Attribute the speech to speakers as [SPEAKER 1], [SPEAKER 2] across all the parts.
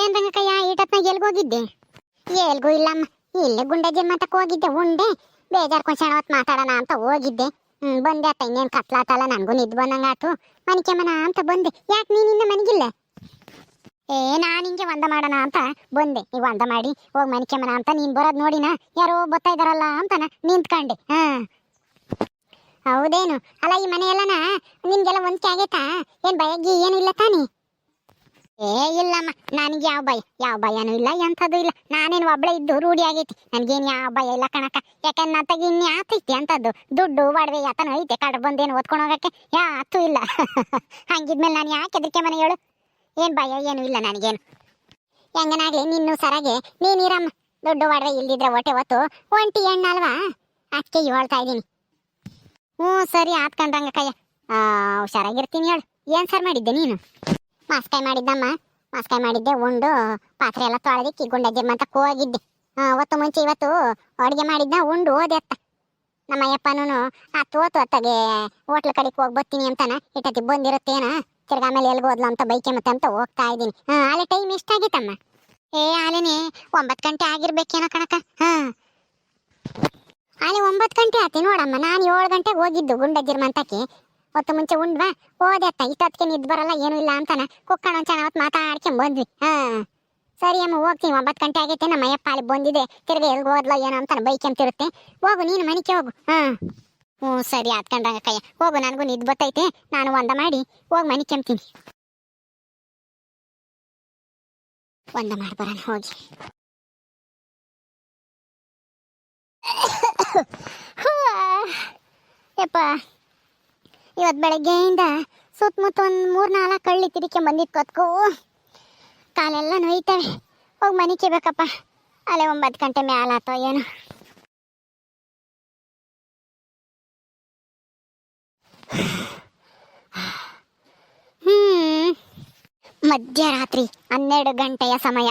[SPEAKER 1] ಏನ್ ರಂಗಕ್ಕಯ್ಯ ಈಟತ್ನಾಗ ಎಲ್ಗೋಗಿದ್ದೆ ಎಲ್ಗೂ ಇಲ್ಲಮ್ಮ. ಇಲ್ಲೇ ಗುಂಡಜ್ಜಿ ಮಾತಕ್ಕೆ ಹೋಗಿದ್ದೆ, ಉಂಡೆ. ಬೇಜಾರ್ ಕೊಂಚಣ ಹೊತ್ತು ಮಾತಾಡೋಣ ಅಂತ ಹೋಗಿದ್ದೆ. ಹ್ಮ್, ಬಂದೆ ಅತ್ತ, ಇನ್ನೇನ್ ಕತ್ಲಾತಲ್ಲ, ನನಗೂ ನಿದ್ ಬಂದಂಗಾತು ಮನಿಕೆಮನ ಅಂತ ಬಂದೆ. ಯಾಕೆ ನೀನ್ ಮನಗಿಲ್ಲ? ಏ, ನಾನು ಹಿಂಗೆ ಒಂದ ಮಾಡೋಣ ಅಂತ ಬಂದೆ. ನೀವು ಒಂದ ಮಾಡಿ, ಹೋಗಿ ಮನಿಕೆಮ್ಮನ ಅಂತ, ನೀನ್ ಬರೋದ್ ನೋಡಿನ? ಯಾರೋ ಬರ್ತಾ ಇದಾರಲ್ಲ ಅಂತನ ನಿಂತ್ಕೊಂಡೆ. ಹಾ. ಹೌದೇನು? ಅಲ್ಲ, ಈ ಮನೆಯಲ್ಲನ ನಿಮಗೆಲ್ಲ ಹೊಂದ್ಕೆ ಆಗೈತಾ ಏನ್ ಬಯಗಿ ಏನು ಇಲ್ಲ ತಾನೇ? ಏ, ಇಲ್ಲಮ್ಮ, ನನಗೆ ಯಾವ ಭಯ, ಯಾವ ಭಯನೂ ಇಲ್ಲ ಎಂಥದ್ದು ಇಲ್ಲ. ನಾನೇನು ಒಬ್ಳೆ ಇದ್ದು ರೂಢಿ ಆಗೈತಿ. ನನಗೇನು ಯಾವ ಭಯ ಇಲ್ಲ ಕಣಕ ಯಾಕಂದ್ರೆ ನನ್ನ ತಗ ಇನ್ನು ಆತೈತಿ ಅಂತದ್ದು ದುಡ್ಡು, ಒಡವೆ, ಯಾತನ ಐತೆ ಕಡ್ ಬಂದೇನು ಓದ್ಕೊಂಡು ಹೋಗಕ್ಕೆ. ಯಾತೂ ಇಲ್ಲ. ಹಂಗಿದ್ಮೇಲೆ ನಾನು ಯಾಕೆ ಹೆದರಿಕೆ ಮನೆ ಹೇಳು? ಏನು ಭಯ, ಏನು ಇಲ್ಲ ನನಗೇನು. ಹೆಂಗನಾಗ್ಲಿ, ನಿನ್ನೂ ಸರಾಗೆ ನೀನಿರಮ್ಮ ದುಡ್ಡು, ಒಡವೆ ಇಲ್ದಿದ್ರೆ ಹೊಟ್ಟೆ ಹೊತ್ತು ಒಂಟಿ ಹೆಣ್ಣಲ್ವಾ? ಅದಕ್ಕೆ ಹೇಳ್ತಾ ಇದ್ದೀನಿ. ಹ್ಞೂ, ಸರಿ ಆತ್ಕೊಂಡಂಗೆ ಕಯ್ಯ ಹುಷಾರಾಗಿರ್ತೀನಿ ಹೇಳು. ಏನು ಸರ್ ಮಾಡಿದ್ದೆ ನೀನು? ಮಾಸ್ಕಾಯಿ ಮಾಡಿದ್ದಮ್ಮ. ಮಾಸ್ಕಾಯಿ ಮಾಡಿದ್ದೆ, ಉಂಡು, ಪಾತ್ರೆ ಎಲ್ಲ ತೊಳೆದಿಕ್ಕಿ ಗುಂಡ ಜಮ್ಮಂತ ಹೋಗಿದ್ದೆ ಅವತ್ತು ಮುಂಚೆ ಇವತ್ತು ಅಡುಗೆ ಮಾಡಿದ್ದ ಉಂಡು ಓದೆ ಅತ್ತ. ನಮ್ಮ ಅಯ್ಯಪ್ಪನೂ ಆ ತೋತು ಅತ್ತಗೆ ಹೋಟ್ಲ್ ಕಡೆಗೆ ಹೋಗಿ ಬರ್ತೀನಿ ಅಂತಾನ. ಇಟ್ಟತಿ ಬಂದಿರುತ್ತೇನ? ತಿರ್ಗಾ ಆಮೇಲೆ ಎಲ್ಲಿ ಓದ್ಲ ಅಂತ ಬೈಕೆ ಮತ್ತೆ ಅಂತ ಹೋಗ್ತಾ ಇದ್ದೀನಿ. ಹಾಂ ಅಲ್ಲಿ ಟೈಮ್ ಎಷ್ಟಾಗಿತ್ತಮ್ಮ ಏ, ಆಲಿನಿ, ಒಂಬತ್ತು ಗಂಟೆ ಆಗಿರ್ಬೇಕೇನೋ ಕಣಕ ಹಾಂ. ಆಲೆ ಒಂಬತ್ತು ಗಂಟೆ ಆತಿ ನೋಡಮ್ಮ, ನಾನು ಏಳು ಗಂಟೆಗೆ ಹೋಗಿದ್ದು ಗುಂಡಜ್ಜಿರ್ ಮಂತಕ್ಕೆ ಹೊತ್ತು ಮುಂಚೆ ಉಂಡ್ವಾ? ಓದೆ ಅತ್ತ. ಇಷ್ಟೊತ್ತಿಗೆ ನಿದ್ದು ಬರಲ್ಲ, ಏನೂ ಇಲ್ಲ ಅಂತಾನ. ಕುಕ್ಕಣ ಒಂದು ಅವತ್ತು ಮಾತಾಡ್ಕೊಂಡ್ ಬಂದ್ವಿ. ಹಾ. ಸರಿ ಅಮ್ಮ, ಹೋಗ್ತೀನಿ. ಒಂಬತ್ತು ಗಂಟೆ ಆಗೈತೆ, ನಮ್ಮ ಅಯ್ಯಪ್ಪ ಅಲ್ಲಿ ಬಂದಿದೆ. ತಿರ್ಗಿ ಎಲ್ಗೆ ಹೋದ್ಲ ಏನೋ ಅಂತಾನೆ ಬೈಕಂತಿರುತ್ತೆ ಹೋಗು, ನೀನು ಮನೆಗೆ ಹೋಗು. ಹಾ. ಹ್ಞೂ, ಸರಿ ಆತ್ಕೊಂಡಂಗ ಕಯ್ಯ ಹೋಗು, ನನಗೂ ನಿದ್ದು ಬತ್ತೈತೆ. ನಾನು ಒಂದ ಮಾಡಿ, ಹೋಗಿ ಮನೆ ಕೆಮ್ತೀನಿ. ಒಂದ ಮಾಡ್ಬರೋಣ ಹೋಗಿ. ಯಪ್ಪ. ಇವತ್ತು ಬೆಳಗ್ಗೆಯಿಂದ ಸುತ್ತಮುತ್ತ ಒಂದು ಮೂರು ನಾಲ್ಕು ಕಳ್ಳಿ ತಿರುಗಿ ಬಂದಿತ್ತು ಕತ್ಕೋ ಕಾಲೆಲ್ಲ ನೋಯ್ತವೆ. ಹೋಗಿ ಮನೆಗೆ ಬೇಕಪ್ಪ ಅಲ್ಲೇ ಒಂಬತ್ತು ಗಂಟೆ ಮ್ಯಾಲಾತೋ ಏನು. ಹ್ಮ್. ಮಧ್ಯರಾತ್ರಿ ಹನ್ನೆರಡು ಗಂಟೆಯ ಸಮಯ.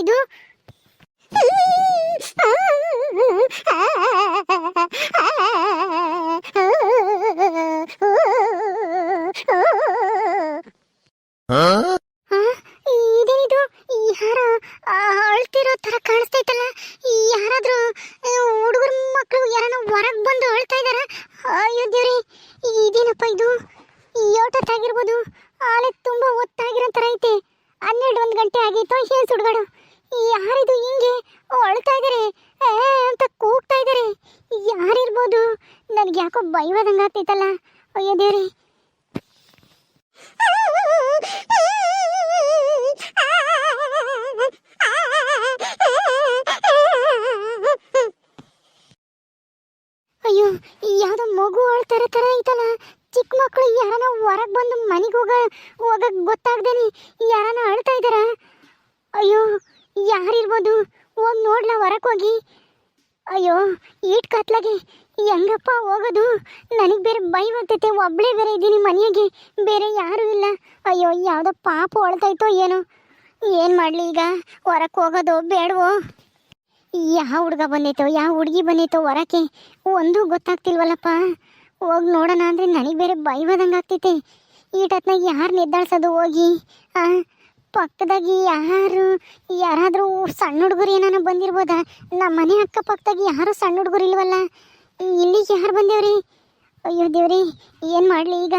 [SPEAKER 1] ಇದು? ಇದೇನಿದು ಯಾರ ಅಳ್ತಿರೋ ತರ ಕಾಣಿಸ್ತೈತಲ್ಲ. ಯಾರಾದ್ರೂ ಹುಡುಗರ ಮಕ್ಕಳು ಯಾರನ್ನ ಹೊರಗೆ ಬಂದು ಅಳ್ತಾ ಇದಾರ? ಅಯ್ಯೋ ದೇವ್ರಿ ಇದೇನಪ್ಪ ಇದು? ಯೋಟತ್ತಾಗಿರ್ಬೋದು ಆಲೆ ತುಂಬಾ ಒತ್ತಾಗಿರೋ ತರ ಐತೆ. ಹನ್ನೆರಡು ಒಂದು ಗಂಟೆ ಆಗೈತೋ ಏನ್ ಸುಡ್ಗಾಡು ಯಾರಿದು ಹಿಂಗೆ ಅಳ್ತಾ ಇದಾರೆ ಏ, ಅಂತ ಕೂಗ್ತಾ ಇದಾರೆ ಯಾರಿರ್ಬೋದು? ನನಗೆ ಯಾಕೋ ಭಯವಾದಂಗ ಆಗ್ತೈತಲ್ಲ. ಅಯ್ಯೋ ದೇವ್ರಿ. ಅಯ್ಯೋ, ಯಾವುದೋ ಮಗು ಅಳ್ತಾರ ತರ ಐತಲ್ಲ. ಚಿಕ್ಕ ಮಕ್ಕಳು ಯಾರನ ಹೊರಗೆ ಬಂದು ಮನೆಗೆ ಹೋಗ ಹೋಗಕ್ಕೆ ಗೊತ್ತಾಗ್ದೇನೆ ಯಾರನ ಅಳ್ತಾ ಇದಾರ ಅಯ್ಯೋ ಯಾರಿರ್ಬೋದು? ಹೋಗಿ ನೋಡ್ಲ ಹೋಗಿ. ಅಯ್ಯೋ, ಈಟ್ ಕತ್ಲಾಗೆ ಹೆಂಗಪ್ಪ ಹೋಗೋದು? ನನಗೆ ಬೇರೆ ಭಯವಾಗ್ತೈತೆ ಒಬ್ಳೇ ಬೇರೆ ಇದ್ದೀನಿ ಮನೆಯಾಗೆ. ಬೇರೆ ಯಾರೂ ಇಲ್ಲ. ಅಯ್ಯೋ, ಯಾವುದೋ ಪಾಪ ಹೊಳ್ತೈತೋ ಏನೋ. ಏನು ಮಾಡಲಿ ಈಗ? ಹೊರಕ್ಕೆ ಹೋಗೋದು ಬೇಡವೋ? ಯಾವ ಹುಡುಗ ಬಂದೈತೋ, ಯಾವ ಹುಡುಗಿ ಬಂದೈತೋ ಹೊರಕ್ಕೆ? ಒಂದೂ ಗೊತ್ತಾಗ್ತಿಲ್ವಲ್ಲಪ್ಪ. ಹೋಗಿ ನೋಡೋಣ ಅಂದರೆ ನನಗೆ ಬೇರೆ ಭಯವಾದಂಗೆ ಆಗ್ತೈತೆ. ಈಟತ್ನಾಗ ಯಾರು ನಿದ್ದಾಡ್ಸೋದು ಹೋಗಿ? ಪಕ್ಕದಾಗಿ ಯಾರು ಯಾರಾದರೂ ಸಣ್ಣ ಹುಡುಗರು ಏನಾನ ಬಂದಿರ್ಬೋದಾ? ನಮ್ಮ ಮನೆ ಅಕ್ಕಪಕ್ಕದಾಗ ಯಾರು ಸಣ್ಣ ಹುಡುಗರು ಇಲ್ವಲ್ಲ? ಇಲ್ಲಿ ಯಾರು ಬಂದೇವ್ರಿ? ಅಯ್ಯೋ ದೇವ್ರಿ, ಏನು ಮಾಡಲಿ ಈಗ?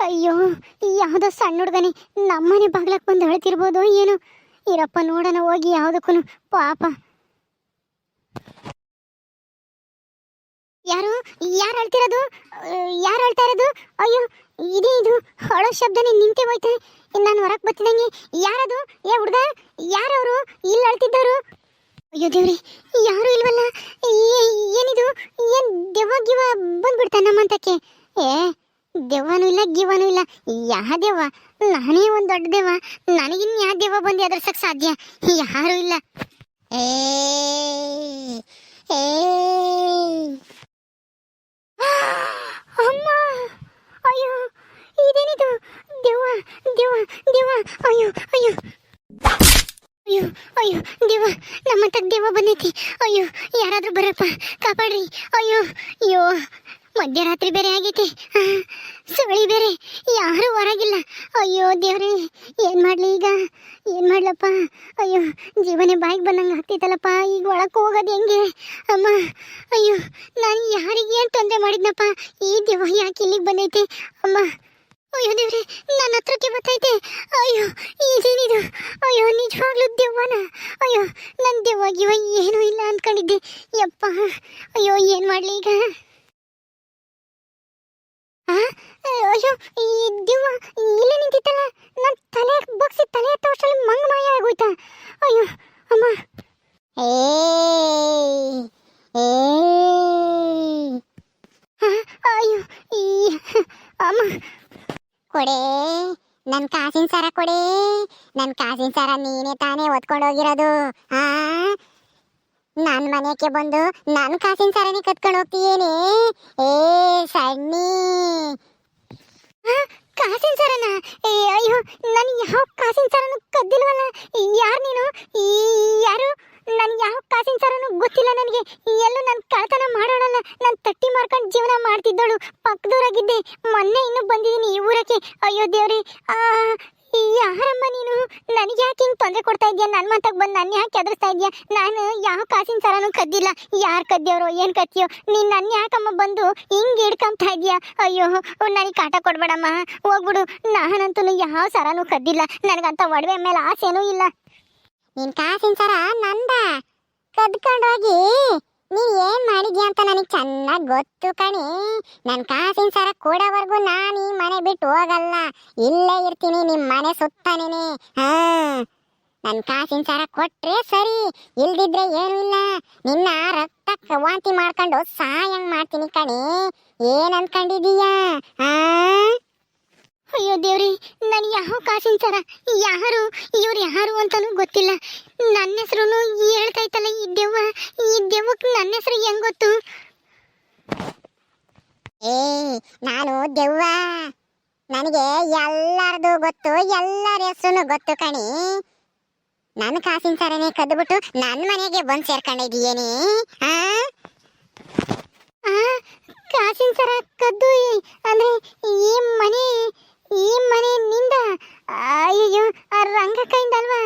[SPEAKER 1] ಅಯ್ಯೋ, ಯಾವುದೋ ಸಣ್ಣ ಹುಡುಗನೇ, ನಮ್ಮನೆ ಬಾಗ್ಲಕ್ಕೆ ಬಂದು ಅಳ್ತಿರ್ಬೋದು ಏನು? ಇರಪ್ಪ ನೋಡೋಣ, ಹೋಗಿ ಯಾವುದಕ್ಕೂ ಪಾಪ. ಯಾರು? ಯಾರು ಅಳ್ತಿರೋದು ಯಾರು ಅಳ್ತಾ ಇರೋದು? ಅಯ್ಯೋ, ಇದೇ ಇದು. ಅಳೋ ಶಬ್ದನೇ ನಿಂತೆ ಹೋಯ್ತೆ. ನಾನು ಹೊರಗೆ ಬರ್ತಿದಂಗೆ ಯಾರದು? ಏ, ಹುಡುಗ? ಯಾರವರು? ಇಲ್ಲಿ ಅಳ್ತಿದ್ದವರು? ಅಯ್ಯೋ ದೇವ್ರಿ, ಯಾರು ಇಲ್ವಲ್ಲ? ಏನಿದು? ಏನು ದೆವ್ವ ಗಿವ ಬಂದ್ಬಿಡ್ತ ನಮ್ಮಂತಕ್ಕೆ ಏ, ದೆವ್ವನೂ ಇಲ್ಲ ಗಿವನೂ ಇಲ್ಲ. ಯಾ ದೆವ್ವ? ನಾನೇ ಒಂದು ದೊಡ್ಡ ದೆವ್ವ. ನನಗಿನ್ನು ಯಾ ದೆವ್ವ ಬಂದು ಸಕ್ ಸಾಧ್ಯ? ಯಾರು ಇಲ್ಲ. ಏ ಏ. ಅಮ್ಮ, ಅಯ್ಯೋ, ಇದೇನಿದು? ದೇವ ದೇವ ದೇವ ಅಯ್ಯೋ ಅಯ್ಯೋ. ಅಯ್ಯೋ ಅಯ್ಯೋ ದೇವ ನಮ್ಮಂತ ದೇವ ಬಂದೈತಿ. ಅಯ್ಯೋ, ಯಾರಾದ್ರೂ ಬರಪ್ಪ, ಕಾಪಾಡ್ರಿ. ಅಯ್ಯೋ ಅಯ್ಯೋ. ಮಧ್ಯರಾತ್ರಿ ಬೇರೆ ಆಗೈತೆ. ಸುಳಿ ಬೇರೆ. ಯಾರು ಹೊರಗಿಲ್ಲ. ಅಯ್ಯೋ ದೇವ್ರೆ, ಏನ್ ಮಾಡ್ಲಿ ಈಗ? ಏನ್ ಮಾಡ್ಲಪ್ಪ? ಅಯ್ಯೋ, ಜೀವನೇ ಬಾಯಿಗೆ ಬಂದಂಗೆ ಆಗ್ತೈತಲ್ಲಪ್ಪ ಈಗ ಒಳಕ್ಕೆ ಹೋಗೋದು ಹೆಂಗೆ? ಅಮ್ಮ, ಅಯ್ಯೋ, ನಾನು ಯಾರಿಗೆ ಏನು ತೊಂದರೆ ಮಾಡಿದ್ನಪ್ಪ? ಈ ದೇವ ಯಾಕೆ ಇಲ್ಲಿಗೆ ಬಂದೈತೆ? ಅಮ್ಮ, ಅಯ್ಯೋ ದೇವ್ರೆ ನನ್ನ ಹತ್ರಕ್ಕೆ ಬರ್ತೈತೆ. ಅಯ್ಯೋ ಇದೇನಿದು ಅಯ್ಯೋ, ನಿಜವಾಗ್ಲೂ ದೆವ್ವನ? ಅಯ್ಯೋ ನನ್ನ ದೆವ್ವ ಗಿವ ಏನೂ ಇಲ್ಲ ಅಂದ್ಕೊಂಡಿದ್ದೆ. ಯಪ್ಪ, ಅಯ್ಯೋ, ಏನು ಮಾಡಲಿ ಈಗ? ಅಯ್ಯೋ ಈ ದಿವ್ವ ಇಲ್ಲೇ ನಿಂತಿತ್ತಲ್ಲ ನನ್ನ ತಲೆ ಬಗ್ಸಿ ತಲೆ ಎತ್ತೋಷ್ಟರಲ್ಲಿ ಮಂಗ ಮಾಯ ಆಗೋಯ್ತಾ. ಅಯ್ಯೋ ಅಮ್ಮ. ಅಯ್ಯೋ ಈ ಅಮ್ಮ. ಕೊಡೆ ನನ್ನ ಕಾಸಿನ ಸರ ಕೊಡೆ. ನನ್ನ ಕಾಸಿನ ಸರ ನೀನೇ ತಾನೇ ಒತ್ಕೊಂಡು ಹೋಗಿರೋದು ಆ? ನನ್ ಮನೆಗೆ ಬಂದು ನನ್ ಕಾಸಿನ ಸರಣಿ ಕತ್ಕೊಂಡು ಹೋಗ್ತೀಯೇನೆ? ಏ, ಸಣ್ಣಿ. ಕಾಸಿನ ಸರನ? ಅಯ್ಯೋ, ನಾನು ಯಾವ ಕಾಸಿನ ಸರನು ಕದ್ದಿಲ್ವಲ್ಲ? ಯಾರು ನೀನು? ಯಾರು? ನನ್ ಯಾವ ಕಾಸಿನ ಸರನು ಗೊತ್ತಿಲ್ಲ ನನಗೆ. ಎಲ್ಲೂ ನಾನು ಕಳ್ತನ ಮಾಡೋಣಲ್ಲ ನಾನು ತಟ್ಟಿ ಮಾರ್ಕೊಂಡು ಜೀವನ ಮಾಡ್ತಿದ್ದಳು. ಪಕ್ಕದೂರಾಗಿದ್ದೆ ಮೊನ್ನೆ ಇನ್ನೂ ಬಂದಿದ್ದೀನಿ ಈ ಊರಕ್ಕೆ. ಅಯ್ಯೋ ದೇವ್ರಿ. ಆ ಯಾರಮ್ಮ ನೀನು? ನನಗೆ ಯಾಕೆ ಹಿಂಗೆ ತೊಂದರೆ ಕೊಡ್ತಾ ಇದೆಯಾ? ನನ್ನ ಮಾತಾಗ ಬಂದು ನನ್ನ ಯಾಕೆ ಎದುರಿಸ್ತಾ ಇದೆಯಾ? ನಾನು ಯಾವ ಕಾಸಿನ ಸರನು ಕದ್ದಿಲ್ಲ. ಯಾರು ಕದ್ದಿಯವರು ಏನು ಕತ್ತಿಯೋ ನೀನು ನನ್ನ ಯಾಕಮ್ಮ ಬಂದು ಹಿಂಗೆ ಹಿಡ್ಕೊಂಬ್ತಾ ಇದೆಯಾ? ಅಯ್ಯೋ, ನನಗೆ ಕಾಟ ಕೊಡ್ಬೇಡಮ್ಮ. ಹೋಗ್ಬಿಡು. ನಾನಂತೂ ಯಾವ ಸರನು ಕದ್ದಿಲ್ಲ. ನನಗಂತ ಒಡವೆ ಮೇಲೆ ಆಸೆನೂ ಇಲ್ಲ. ನಿನ್ ಕಾಸಿನ ಸರ ನಂದ? ಕದ್ಕೊಂಡೋಗಿ ನೀನ್ ಏನ್ ಮಾಡಿದ್ಯಾ ಅಂತ ನನಗೆ ಚೆನ್ನಾಗಿ ಗೊತ್ತು ಕಣಿ. ನನ್ ಕಾಸಿನ ಸರ ಕೊಡೋವರೆಗೂ ನಾನು ಈ ಮನೆ ಬಿಟ್ಟು ಹೋಗಲ್ಲ. ಇಲ್ಲೇ ಇರ್ತೀನಿ ನಿಮ್ ಮನೆ ಸುತ್ತಾನೇನೆ. ಹಾ. ನನ್ ಕಾಸಿನ ಸರ ಕೊಟ್ರೆ ಸರಿ. ಇಲ್ದಿದ್ರೆ ಏನೂ ಇಲ್ಲ. ನಿನ್ನ ರಕ್ತ ವಾಂತಿ ಮಾಡ್ಕೊಂಡು ಸಾಯಂಗ್ ಮಾಡ್ತೀನಿ ಕಣಿ. ಏನ್ ಅನ್ಕೊಂಡಿದೀಯಾ? ಆ ಅಯ್ಯೋ ದೇವ್ರಿ ನಾನು ಯಾವ ಕಾಸಿನ ಸರ? ಯಾರು ಇವ್ರು ಯಾರು ಅಂತಲೂ ಗೊತ್ತಿಲ್ಲ. ನನ್ನ ಹೆಸರು ಹೇಳ್ತೈತಲ್ಲ ಈ ದೆವ್ವ? ಈ ದೆವ್ವಕ್ಕೆ ನನ್ನ ಹೆಸರು ಹೆಂಗ್ ಗೊತ್ತು? ಏ ನಾನು ದೆವ್ವ. ನನಗೆ ಎಲ್ಲರದು ಗೊತ್ತು ಎಲ್ಲರ ಹೆಸರು ಗೊತ್ತು ಕಣಿ. ನನ್ನ ಕಾಸಿನ ಸರನೇ ಕದ್ಬಿಟ್ಟು ನನ್ನ ಮನೆಗೆ ಬಂದು ಸೇರ್ಕೊಂಡಿದೀಯೇನಿ ಆ? ಕಾಸಿನ ಸರ ಕದ್ದು ಅಂದ್ರೆ ಈ ಮನೆ ಈ ಮನೆ ನಿಂದ ಅಯ್ಯೋ ಆ ರಂಗಕ್ಕೈಂದ ಅಲ್ವಾ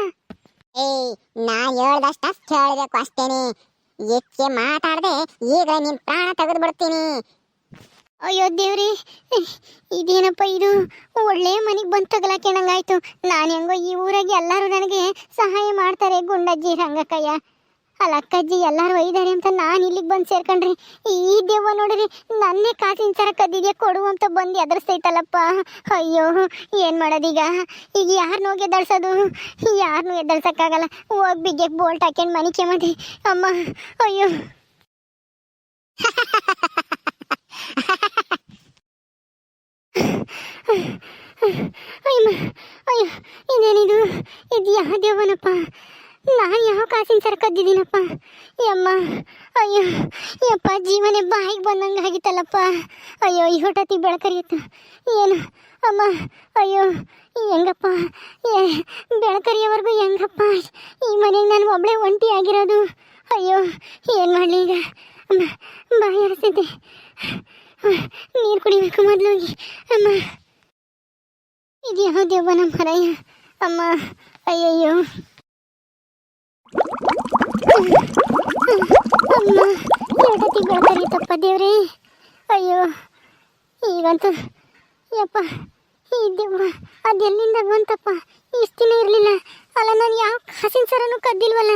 [SPEAKER 1] ಏಯ್ ನಾ ಹೇಳ್ದಷ್ಟ ಕೇಳಬೇಕು ಅಷ್ಟೇನೆ. ಹೆಚ್ಚೆ ಮಾತಾಡದೆ ಈಗ ನಿನ್ ಪ್ರಾಣ ತೆಗೆದು ಬಿಡ್ತೀನಿ ಅಯ್ಯೋ ದೇವ್ರಿ ಇದೇನಪ್ಪ ಇದು? ಒಳ್ಳೆ ಮನೆಗೆ ಬಂದು ತಗಲಾಕೆಣಂಗಾಯ್ತು ನಾನು ಹೆಂಗೋ ಈ ಊರಾಗೆ ಎಲ್ಲರೂ ನನಗೆ ಸಹಾಯ ಮಾಡ್ತಾರೆ ಗುಂಡಜ್ಜಿ ರಂಗಕ್ಕಯ್ಯ ಅಲ್ಲ ಅಕ್ಕಜ್ಜಿ, ಎಲ್ಲರೂ ಒಯ್ದಾರೆ ಅಂತ ನಾನು ಇಲ್ಲಿಗೆ ಬಂದು ಸೇರ್ಕೊಂಡ್ರಿ. ಈ ದೇವ ನೋಡ್ರಿ, ನನ್ನೇ ಕಾಸಿನ ಸರ ಕದ್ದಿದ್ಯಾ ಕೊಡು ಅಂತ ಬಂದು ಎದುರಿಸ್ತೈತಲ್ಲಪ್ಪ. ಅಯ್ಯೋ, ಏನು ಮಾಡೋದೀಗ? ಈಗ ಯಾರನ್ನೂ ಹೋಗಿ ಎದ್ದಳ್ಸೋದು ಯಾರನ್ನೂ ಆಗಲ್ಲ ಹೋಗಿ ಬಿಗ್ಗೆ ಬೋಲ್ಟ್ ಹಾಕ್ಯಂಡು ಮನೆ ಕೆಮ್ಮದಿ. ಅಮ್ಮ, ಅಯ್ಯೋ. ಅಯ್ಯಮ್ಮ, ಅಯ್ಯೋ ಇದೇನಿದು ಇದು ಯಾವ ದೇವನಪ್ಪ ನಾನು ಯಾವ ಕಾಸಿನ ಸರ ಕದ್ದಿದ್ದೀನಪ್ಪ ಯಮ್ಮ, ಅಯ್ಯೋ, ಯಪ್ಪ, ಜೀವನೇ ಬಾಯಿಗೆ ಬಂದಂಗೆ ಆಗಿತ್ತಲ್ಲಪ್ಪ. ಅಯ್ಯೋ, ಈ ಹೊಟ್ಟತಿ ಬೆಳಕರಿಯುತ್ತ. ಏನು? ಅಮ್ಮ, ಅಯ್ಯೋ, ಹೆಂಗಪ್ಪ? ಏ, ಬೆಳಕರಿಯವರೆಗೂ ಹೆಂಗಪ್ಪ? ಈ ಮನೆಗೆ ನಾನು ಒಬ್ಬಳೇ ಒಂಟಿ ಆಗಿರೋದು. ಅಯ್ಯೋ, ಏನು ಮಾಡಲಿ ಈಗ? ಅಮ್ಮ ಬಾಯಿ ಹರಿಸ್ತೈತೆ ನೀರು ಕುಡಿಬೇಕು ಮೊದಲು ಅಮ್ಮ. ಇದು ಯಾವ ನಮ್ಮ ಮರಯ್ಯ ಅಮ್ಮ, ಅಯ್ಯಯ್ಯೋ. ಅಮ್ಮ ಎರಡತಿ ತಪ್ಪ ದೇವ್ರಿ. ಅಯ್ಯೋ, ಈಗಂತೂ, ಯಪ್ಪ, ಈ ದೆವ್ವ, ಅದೆಲ್ಲಿಂದ ಬಂತಪ್ಪ? ಇಷ್ಟು ದಿನ ಇರಲಿಲ್ಲ. ಅಲ್ಲ, ನಾನು ಯಾವ ಹಸಿನ ಸರನು ಕದ್ದಿಲ್ವಲ್ಲ?